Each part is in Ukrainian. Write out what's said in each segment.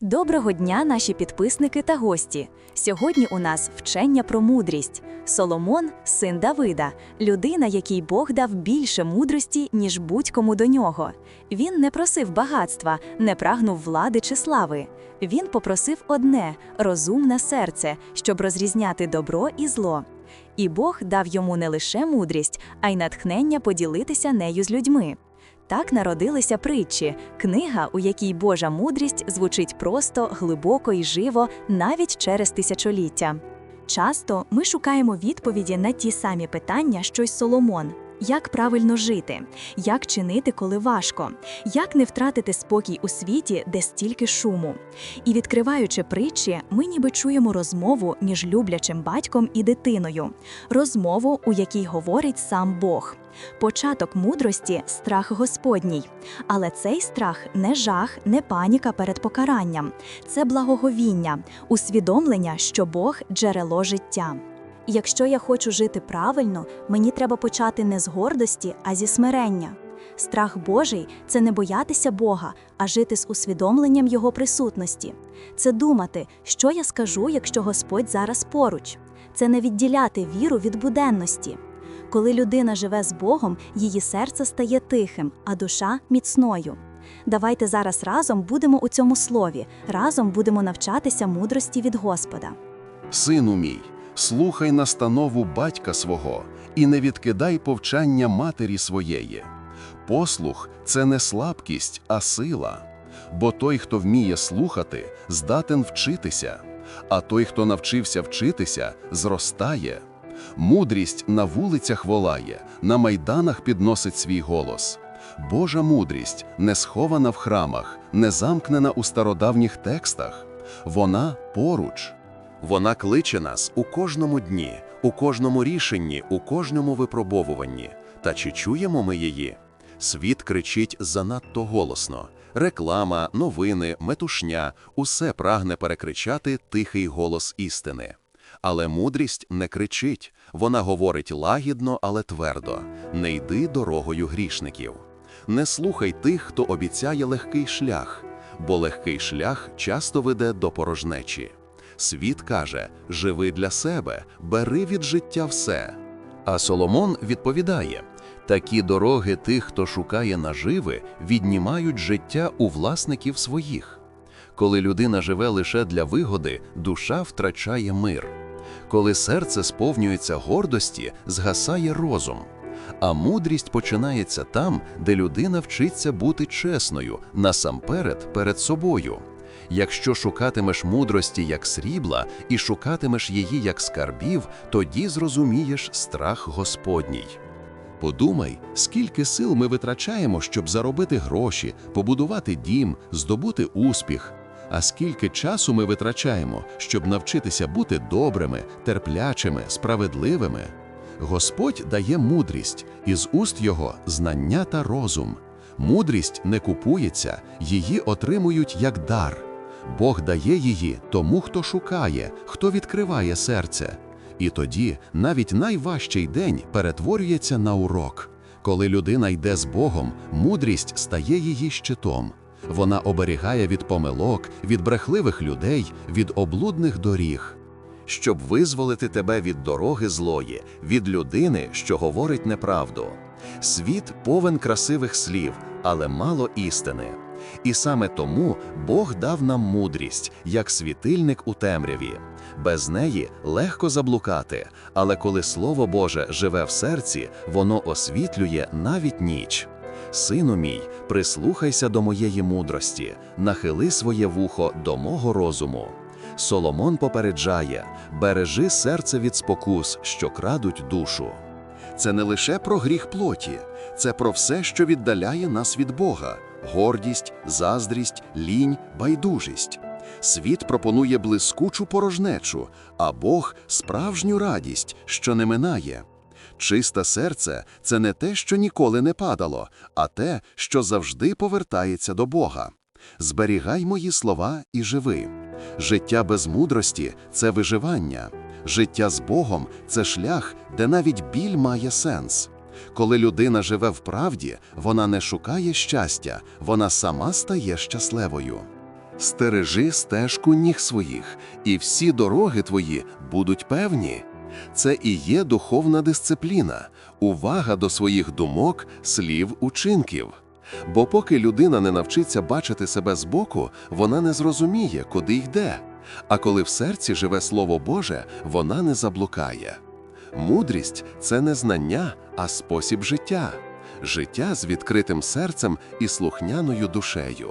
Доброго дня, наші підписники та гості. Сьогодні у нас вчення про мудрість. Соломон син Давида, людина, якій Бог дав більше мудрості, ніж будь-кому до нього. Він не просив багатства, не прагнув влади чи слави. Він попросив одне розумне серце, щоб розрізняти добро і зло. І Бог дав йому не лише мудрість, а й натхнення поділитися нею з людьми. Так народилися притчі, книга, у якій Божа мудрість звучить просто, глибоко і живо, навіть через тисячоліття. Часто ми шукаємо відповіді на ті самі питання, що й Соломон. Як правильно жити, як чинити, коли важко, як не втратити спокій у світі, де стільки шуму. І відкриваючи притчі, ми ніби чуємо розмову між люблячим батьком і дитиною, розмову, у якій говорить сам Бог. Початок мудрості страх Господній. Але цей страх не жах, не паніка перед покаранням, це благоговіння, усвідомлення, що Бог джерело життя. Якщо я хочу жити правильно, мені треба почати не з гордості, а зі смирення. Страх Божий це не боятися Бога, а жити з усвідомленням Його присутності. Це думати, що я скажу, якщо Господь зараз поруч. Це не відділяти віру від буденності. Коли людина живе з Богом, її серце стає тихим, а душа міцною. Давайте зараз разом будемо у цьому слові, разом будемо навчатися мудрості від Господа. Сину мій, слухай настанову батька свого і не відкидай повчання матері своєї. Послух це не слабкість, а сила. Бо той, хто вміє слухати, здатен вчитися, а той, хто навчився вчитися, зростає. Мудрість на вулицях волає, на майданах підносить свій голос. Божа мудрість не схована в храмах, не замкнена у стародавніх текстах. Вона поруч. Вона кличе нас у кожному дні, у кожному рішенні, у кожному випробовуванні. Та чи чуємо ми її? Світ кричить занадто голосно. Реклама, новини, метушня усе прагне перекричати тихий голос істини. Але мудрість не кричить, вона говорить лагідно, але твердо: не йди дорогою грішників. Не слухай тих, хто обіцяє легкий шлях, бо легкий шлях часто веде до порожнечі. Світ каже: живи для себе, бери від життя все. А Соломон відповідає: такі дороги тих, хто шукає наживи, віднімають життя у власників своїх. Коли людина живе лише для вигоди, душа втрачає мир. Коли серце сповнюється гордості, згасає розум. А мудрість починається там, де людина вчиться бути чесною, насамперед перед собою. Якщо шукатимеш мудрості як срібла і шукатимеш її як скарбів, тоді зрозумієш страх Господній. Подумай, скільки сил ми витрачаємо, щоб заробити гроші, побудувати дім, здобути успіх. А скільки часу ми витрачаємо, щоб навчитися бути добрими, терплячими, справедливими? Господь дає мудрість, із уст його знання та розум. Мудрість не купується, її отримують як дар. Бог дає її тому, хто шукає, хто відкриває серце. І тоді навіть найважчий день перетворюється на урок. Коли людина йде з Богом, мудрість стає її щитом. Вона оберігає від помилок, від брехливих людей, від облудних доріг. Щоб визволити тебе від дороги злої, від людини, що говорить неправду. Світ повен красивих слів, але мало істини. І саме тому Бог дав нам мудрість, як світильник у темряві. Без неї легко заблукати, але коли Слово Боже живе в серці, воно освітлює навіть ніч. Сину мій, прислухайся до моєї мудрості, нахили своє вухо до мого розуму. Соломон попереджає: бережи серце від спокус, що крадуть душу. Це не лише про гріх плоті, це про все, що віддаляє нас від Бога: гордість, заздрість, лінь, байдужість. Світ пропонує блискучу порожнечу, а Бог справжню радість, що не минає. Чисте серце це не те, що ніколи не падало, а те, що завжди повертається до Бога. Зберігай мої слова і живи. Життя без мудрості це виживання. Життя з Богом це шлях, де навіть біль має сенс. Коли людина живе в правді, вона не шукає щастя, вона сама стає щасливою. Стережи стежку ніг своїх, і всі дороги твої будуть певні. Це і є духовна дисципліна, увага до своїх думок, слів, учинків. Бо поки людина не навчиться бачити себе збоку, вона не зрозуміє, куди йде. А коли в серці живе Слово Боже, вона не заблукає. Мудрість це не знання, а спосіб життя, життя з відкритим серцем і слухняною душею.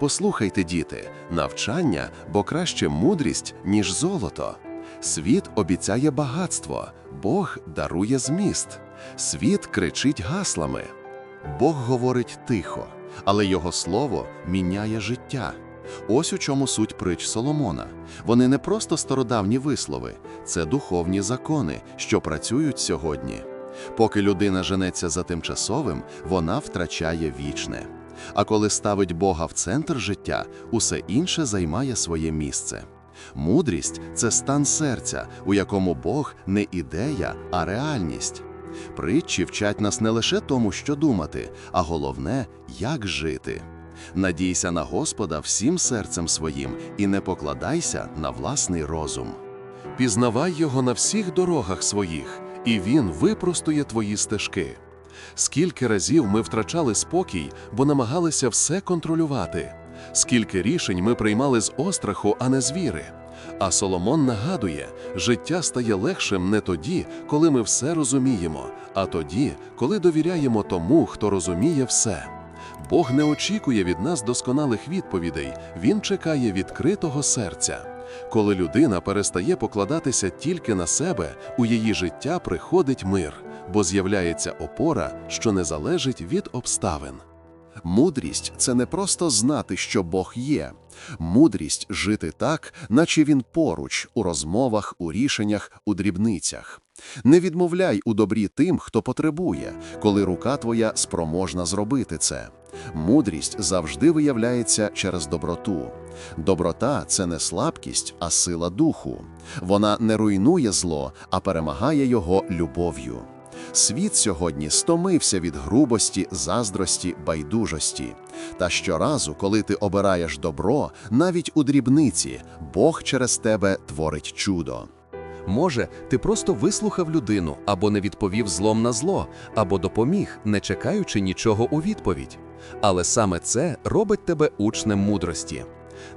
Послухайте, діти, навчання, бо краще мудрість, ніж золото. Світ обіцяє багатство, Бог дарує зміст. Світ кричить гаслами. Бог говорить тихо, але його слово міняє життя. Ось у чому суть притч Соломона. Вони не просто стародавні вислови, це духовні закони, що працюють сьогодні. Поки людина женеться за тимчасовим, вона втрачає вічне. А коли ставить Бога в центр життя, усе інше займає своє місце. Мудрість це стан серця, у якому Бог не ідея, а реальність. Притчі вчать нас не лише тому, що думати, а головне, як жити. Надійся на Господа всім серцем своїм і не покладайся на власний розум. Пізнавай його на всіх дорогах своїх, і він випростує твої стежки. Скільки разів ми втрачали спокій, бо намагалися все контролювати, скільки рішень ми приймали з остраху, а не з віри. А Соломон нагадує, життя стає легшим не тоді, коли ми все розуміємо, а тоді, коли довіряємо тому, хто розуміє все. Бог не очікує від нас досконалих відповідей, Він чекає відкритого серця. Коли людина перестає покладатися тільки на себе, у її життя приходить мир, бо з'являється опора, що не залежить від обставин. Мудрість це не просто знати, що Бог є. Мудрість жити так, наче він поруч, у розмовах, у рішеннях, у дрібницях. Не відмовляй у добрі тим, хто потребує, коли рука твоя спроможна зробити це. Мудрість завжди виявляється через доброту. Доброта це не слабкість, а сила духу. Вона не руйнує зло, а перемагає його любов'ю. Світ сьогодні стомився від грубості, заздрості, байдужості. Та щоразу, коли ти обираєш добро, навіть у дрібниці, Бог через тебе творить чудо. Може, ти просто вислухав людину або не відповів злом на зло, або допоміг, не чекаючи нічого у відповідь. Але саме це робить тебе учнем мудрості.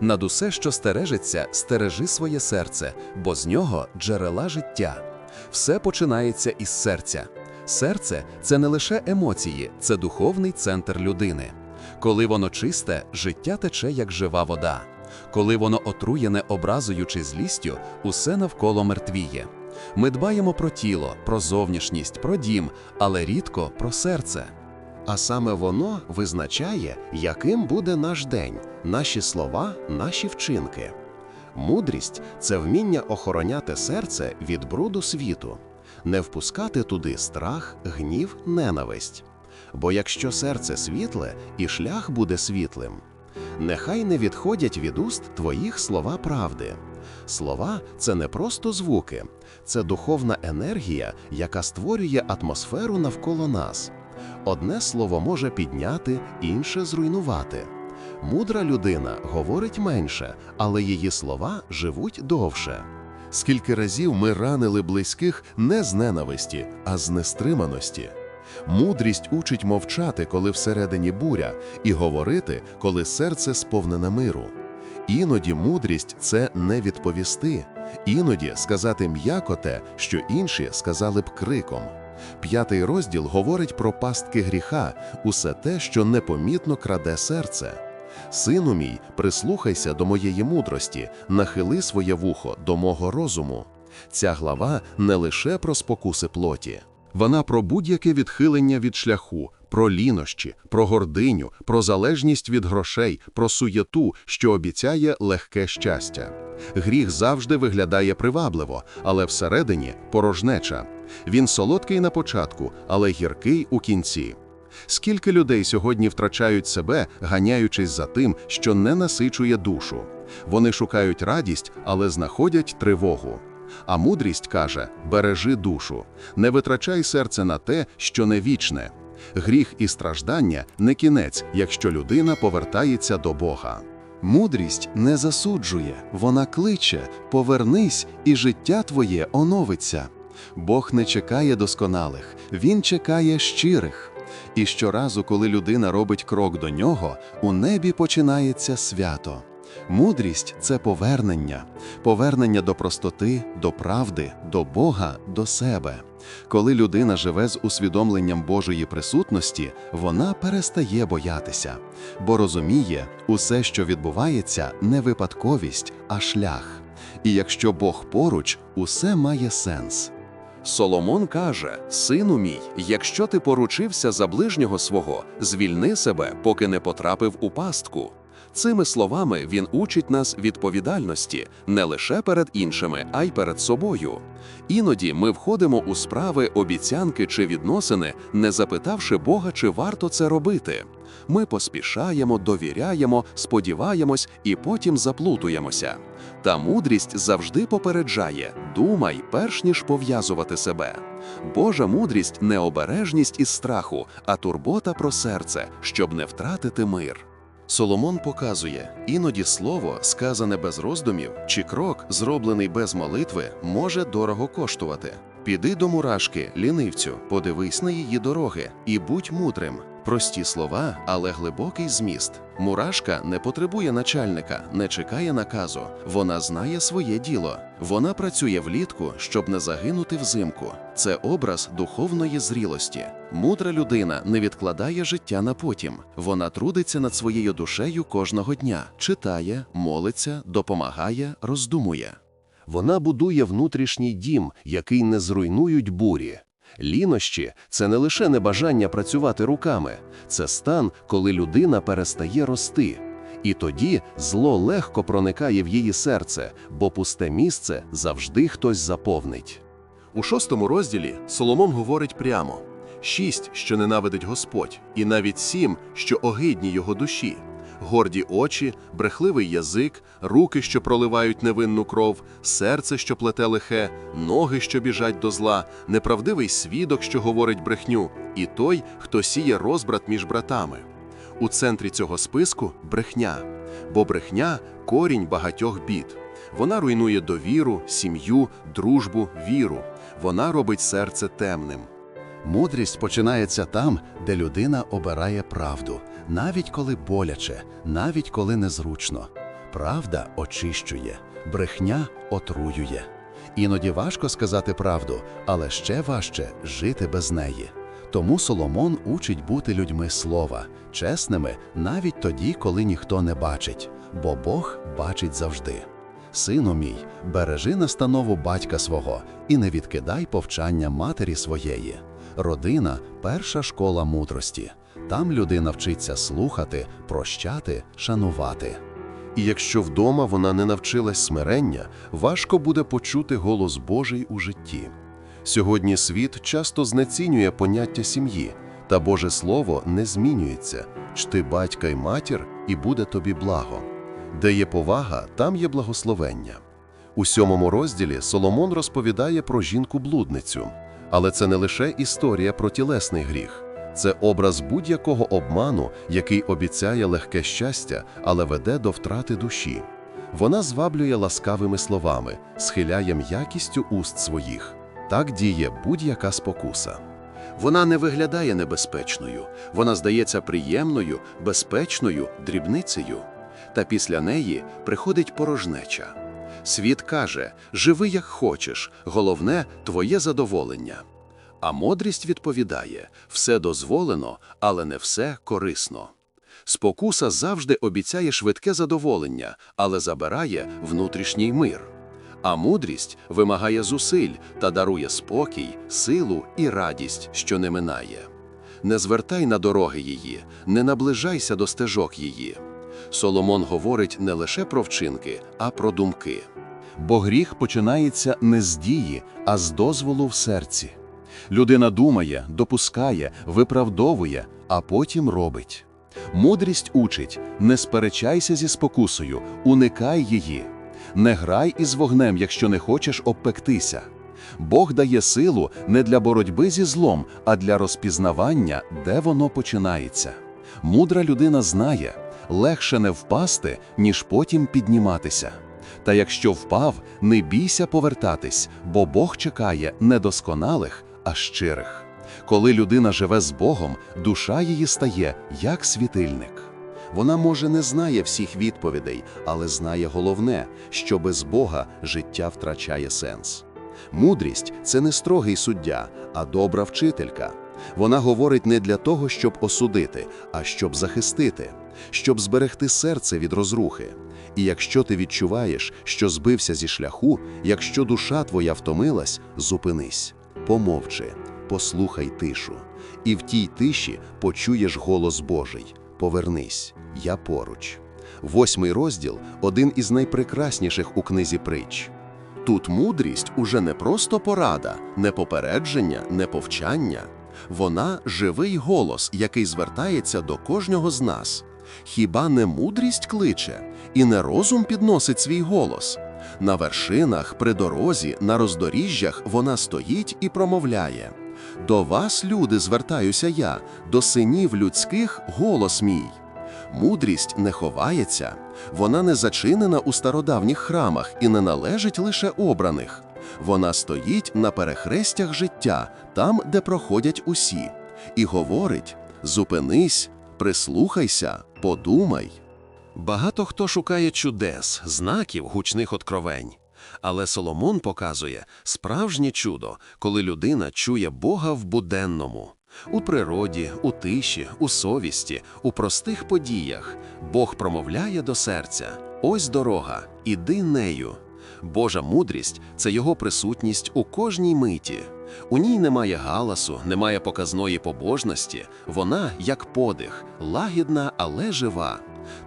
Над усе, що стережиться, стережи своє серце, бо з нього джерела життя. Все починається із серця. Серце це не лише емоції, це духовний центр людини. Коли воно чисте, життя тече як жива вода. Коли воно отруєне образою чи злістю, усе навколо мертвіє. Ми дбаємо про тіло, про зовнішність, про дім, але рідко про серце. А саме воно визначає, яким буде наш день, наші слова, наші вчинки. Мудрість це вміння охороняти серце від бруду світу, не впускати туди страх, гнів, ненависть. Бо якщо серце світле, і шлях буде світлим. Нехай не відходять від уст твоїх слова правди. Слова це не просто звуки, це духовна енергія, яка створює атмосферу навколо нас. Одне слово може підняти, інше зруйнувати. Мудра людина говорить менше, але її слова живуть довше. Скільки разів ми ранили близьких не з ненависті, а з нестриманості. Мудрість учить мовчати, коли всередині буря, і говорити, коли серце сповнене миру. Іноді мудрість це не відповісти, іноді сказати м'яко те, що інші сказали б криком. П'ятий розділ говорить про пастки гріха, усе те, що непомітно краде серце. Сину мій, прислухайся до моєї мудрості, нахили своє вухо до мого розуму. Ця глава не лише про спокуси плоті. Вона про будь-яке відхилення від шляху, про лінощі, про гординю, про залежність від грошей, про суєту, що обіцяє легке щастя. Гріх завжди виглядає привабливо, але всередині порожнеча. Він солодкий на початку, але гіркий у кінці. Скільки людей сьогодні втрачають себе, ганяючись за тим, що не насичує душу. Вони шукають радість, але знаходять тривогу. А мудрість каже: бережи душу, не витрачай серце на те, що не вічне. Гріх і страждання не кінець, якщо людина повертається до Бога. Мудрість не засуджує, вона кличе, повернись, і життя твоє оновиться. Бог не чекає досконалих, Він чекає щирих. І щоразу, коли людина робить крок до нього, у небі починається свято. Мудрість це повернення, повернення до простоти, до правди, до Бога, до себе. Коли людина живе з усвідомленням Божої присутності, вона перестає боятися, бо розуміє, усе, що відбувається, не випадковість, а шлях. І якщо Бог поруч, усе має сенс. Соломон каже: Сину мій, якщо ти поручився за ближнього свого, звільни себе, поки не потрапив у пастку. Цими словами він учить нас відповідальності не лише перед іншими, а й перед собою. Іноді ми входимо у справи, обіцянки чи відносини, не запитавши Бога, чи варто це робити. Ми поспішаємо, довіряємо, сподіваємось і потім заплутуємося. Та мудрість завжди попереджає: думай, перш ніж пов'язувати себе. Божа мудрість не обережність із страху, а турбота про серце, щоб не втратити мир. Соломон показує, іноді слово, сказане без роздумів, чи крок, зроблений без молитви, може дорого коштувати. Піди до мурашки, лінивцю, подивись на її дороги і будь мудрим. Прості слова, але глибокий зміст. Мурашка не потребує начальника, не чекає наказу. Вона знає своє діло. Вона працює влітку, щоб не загинути взимку. Це образ духовної зрілості. Мудра людина не відкладає життя на потім. Вона трудиться над своєю душею кожного дня, читає, молиться, допомагає, роздумує. Вона будує внутрішній дім, який не зруйнують бурі. Лінощі це не лише небажання працювати руками, це стан, коли людина перестає рости. І тоді зло легко проникає в її серце, бо пусте місце завжди хтось заповнить. У шостому розділі Соломон говорить прямо: шість, що ненавидить Господь, і навіть сім, що огидні його душі. Горді очі, брехливий язик, руки, що проливають невинну кров, серце, що плете лихе, ноги, що біжать до зла, неправдивий свідок, що говорить брехню, і той, хто сіє розбрат між братами. У центрі цього списку брехня, бо брехня корінь багатьох бід. Вона руйнує довіру, сім'ю, дружбу, віру. Вона робить серце темним. Мудрість починається там, де людина обирає правду, навіть коли боляче, навіть коли незручно. Правда очищує, брехня отруює. Іноді важко сказати правду, але ще важче жити без неї. Тому Соломон учить бути людьми слова, чесними навіть тоді, коли ніхто не бачить, бо Бог бачить завжди. Сину мій, бережи настанову батька свого і не відкидай повчання матері своєї. Родина перша школа мудрості. Там людина вчиться слухати, прощати, шанувати. І якщо вдома вона не навчилась смирення, важко буде почути голос Божий у житті. Сьогодні світ часто знецінює поняття сім'ї, та Боже Слово не змінюється. Чти батька й матір, і буде тобі благо. Де є повага, там є благословення. У сьомому розділі Соломон розповідає про жінку-блудницю. Але це не лише історія про тілесний гріх, це образ будь-якого обману, який обіцяє легке щастя, але веде до втрати душі. Вона зваблює ласкавими словами, схиляє м'якістю уст своїх. Так діє будь-яка спокуса. Вона не виглядає небезпечною, вона здається приємною, безпечною, дрібницею. Та після неї приходить порожнеча. Світ каже: живи як хочеш, головне твоє задоволення. А мудрість відповідає: все дозволено, але не все корисно. Спокуса завжди обіцяє швидке задоволення, але забирає внутрішній мир. А мудрість вимагає зусиль та дарує спокій, силу і радість, що не минає. Не звертай на дороги її, не наближайся до стежок її. Соломон говорить не лише про вчинки, а про думки. Бо гріх починається не з дії, а з дозволу в серці. Людина думає, допускає, виправдовує, а потім робить. Мудрість учить не сперечайся зі спокусою, уникай її. Не грай із вогнем, якщо не хочеш обпектися. Бог дає силу не для боротьби зі злом, а для розпізнавання, де воно починається. Мудра людина знає, легше не впасти, ніж потім підніматися. Та якщо впав, не бійся повертатись, бо Бог чекає не досконалих, а щирих. Коли людина живе з Богом, душа її стає як світильник. Вона, може, не знає всіх відповідей, але знає головне, що без Бога життя втрачає сенс. Мудрість це не строгий суддя, а добра вчителька. Вона говорить не для того, щоб осудити, а щоб захистити, щоб зберегти серце від розрухи. І якщо ти відчуваєш, що збився зі шляху, якщо душа твоя втомилась, зупинись, помовчи, послухай тишу, і в тій тиші почуєш голос Божий. Повернись, я поруч. Восьмий розділ один із найпрекрасніших у книзі притч. Тут мудрість уже не просто порада, не попередження, не повчання. Вона живий голос, який звертається до кожного з нас. Хіба не мудрість кличе, і не розум підносить свій голос? На вершинах, при дорозі, на роздоріжжях вона стоїть і промовляє: До вас, люди, звертаюся я, до синів людських голос мій. Мудрість не ховається, вона не зачинена у стародавніх храмах і не належить лише обраних. Вона стоїть на перехрестях життя, там, де проходять усі, і говорить: зупинись, прислухайся, подумай. Багато хто шукає чудес, знаків, гучних откровень. Але Соломон показує справжнє чудо, коли людина чує Бога в буденному. У природі, у тиші, у совісті, у простих подіях Бог промовляє до серця: ось дорога, іди нею. Божа мудрість це його присутність у кожній миті. У ній немає галасу, немає показної побожності, вона як подих, лагідна, але жива.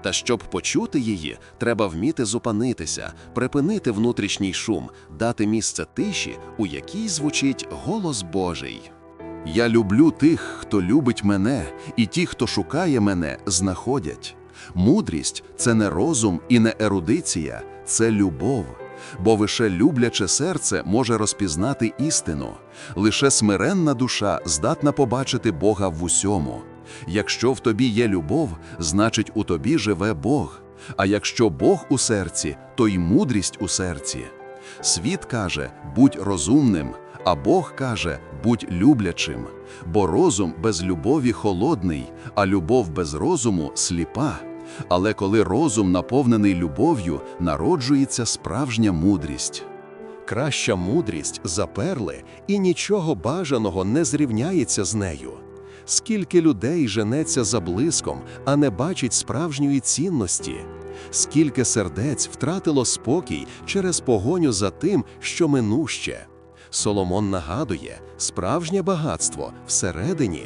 Та щоб почути її, треба вміти зупинитися, припинити внутрішній шум, дати місце тиші, у якій звучить голос Божий. Я люблю тих, хто любить мене, і ті, хто шукає мене, знаходять. Мудрість це не розум і не ерудиція, це любов. Бо лише любляче серце може розпізнати істину, лише смиренна душа здатна побачити Бога в усьому. Якщо в тобі є любов, значить у тобі живе Бог. А якщо Бог у серці, то й мудрість у серці. Світ каже: будь розумним, а Бог каже: будь люблячим. Бо розум без любові холодний, а любов без розуму сліпа. Але коли розум наповнений любов'ю, народжується справжня мудрість. Краща мудрість за перли, і нічого бажаного не зрівняється з нею. Скільки людей женеться за блиском, а не бачить справжньої цінності, скільки сердець втратило спокій через погоню за тим, що минуще. Соломон нагадує, справжнє багатство всередині.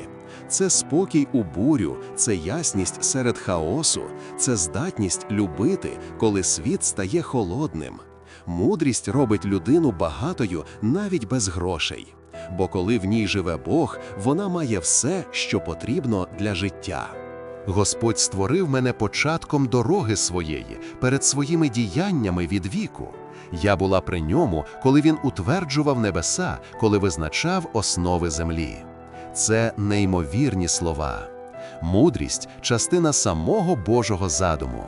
Це спокій у бурю, це ясність серед хаосу, це здатність любити, коли світ стає холодним. Мудрість робить людину багатою навіть без грошей. Бо коли в ній живе Бог, вона має все, що потрібно для життя. Господь створив мене початком дороги своєї, перед своїми діяннями від віку. Я була при ньому, коли він утверджував небеса, коли визначав основи землі. Це неймовірні слова. Мудрість частина самого Божого задуму.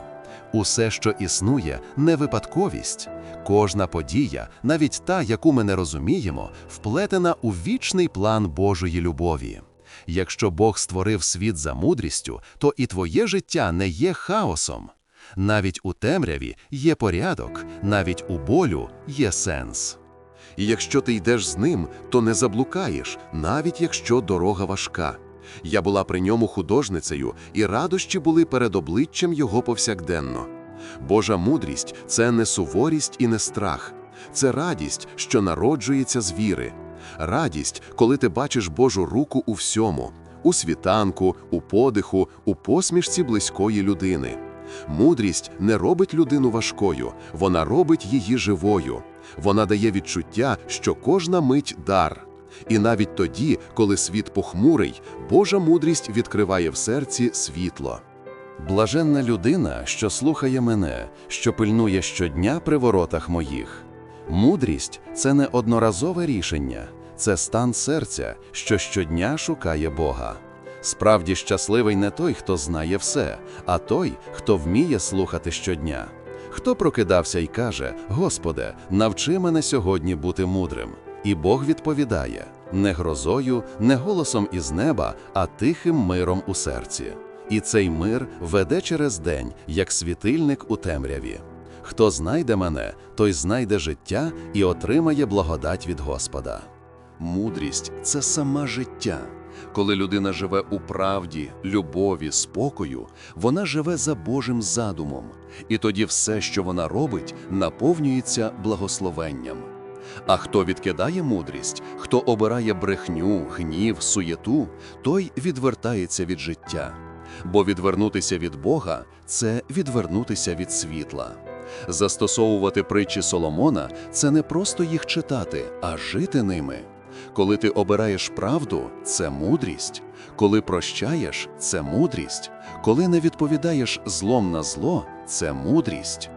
Усе, що існує, не випадковість. Кожна подія, навіть та, яку ми не розуміємо, вплетена у вічний план Божої любові. Якщо Бог створив світ за мудрістю, то і твоє життя не є хаосом. Навіть у темряві є порядок, навіть у болю є сенс. І якщо ти йдеш з ним, то не заблукаєш, навіть якщо дорога важка. Я була при ньому художницею, і радощі були перед обличчям його повсякденно. Божа мудрість це не суворість і не страх, це радість, що народжується з віри. Радість, коли ти бачиш Божу руку у всьому, у світанку, у подиху, у посмішці близької людини. Мудрість не робить людину важкою, вона робить її живою. Вона дає відчуття, що кожна мить дар. І навіть тоді, коли світ похмурий, Божа мудрість відкриває в серці світло. Блаженна людина, що слухає мене, що пильнує щодня при воротах моїх. Мудрість це не одноразове рішення, це стан серця, що щодня шукає Бога. Справді щасливий не той, хто знає все, а той, хто вміє слухати щодня. Хто прокидався і каже: Господи, навчи мене сьогодні бути мудрим. І Бог відповідає не грозою, не голосом із неба, а тихим миром у серці. І цей мир веде через день, як світильник у темряві. Хто знайде мене, той знайде життя і отримає благодать від Господа. Мудрість це сама життя. Коли людина живе у правді, любові, спокою, вона живе за Божим задумом, і тоді все, що вона робить, наповнюється благословенням. А хто відкидає мудрість, хто обирає брехню, гнів, суєту, той відвертається від життя. Бо відвернутися від Бога це відвернутися від світла. Застосовувати притчі Соломона це не просто їх читати, а жити ними. Коли ти обираєш правду, це мудрість. Коли прощаєш, це мудрість. Коли не відповідаєш злом на зло, це мудрість.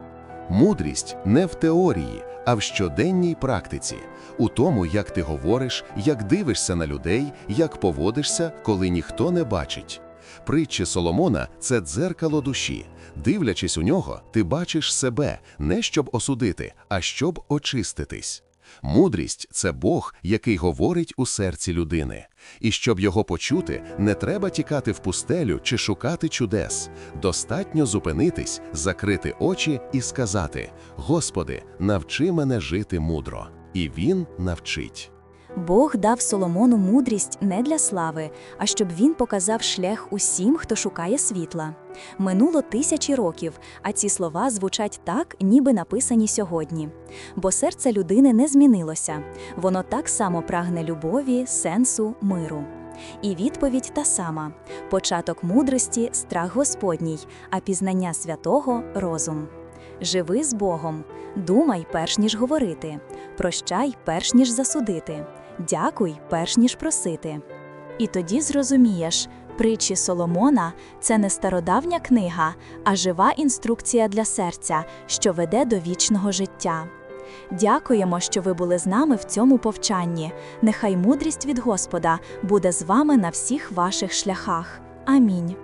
Мудрість не в теорії, а в щоденній практиці, у тому, як ти говориш, як дивишся на людей, як поводишся, коли ніхто не бачить. Притчі Соломона це дзеркало душі. Дивлячись у нього, ти бачиш себе не щоб осудити, а щоб очиститись. Мудрість це Бог, який говорить у серці людини. І щоб його почути, не треба тікати в пустелю чи шукати чудес. Достатньо зупинитись, закрити очі і сказати: Господи, навчи мене жити мудро. І він навчить. Бог дав Соломону мудрість не для слави, а щоб він показав шлях усім, хто шукає світла. Минуло тисячі років, а ці слова звучать так, ніби написані сьогодні. Бо серце людини не змінилося, воно так само прагне любові, сенсу, миру. І відповідь та сама: початок мудрості страх Господній, а пізнання святого розум. Живи з Богом, думай перш ніж говорити, прощай перш ніж засудити, дякуй перш ніж просити. І тоді зрозумієш, притчі Соломона це не стародавня книга, а жива інструкція для серця, що веде до вічного життя. Дякуємо, що ви були з нами в цьому повчанні. Нехай мудрість від Господа буде з вами на всіх ваших шляхах. Амінь.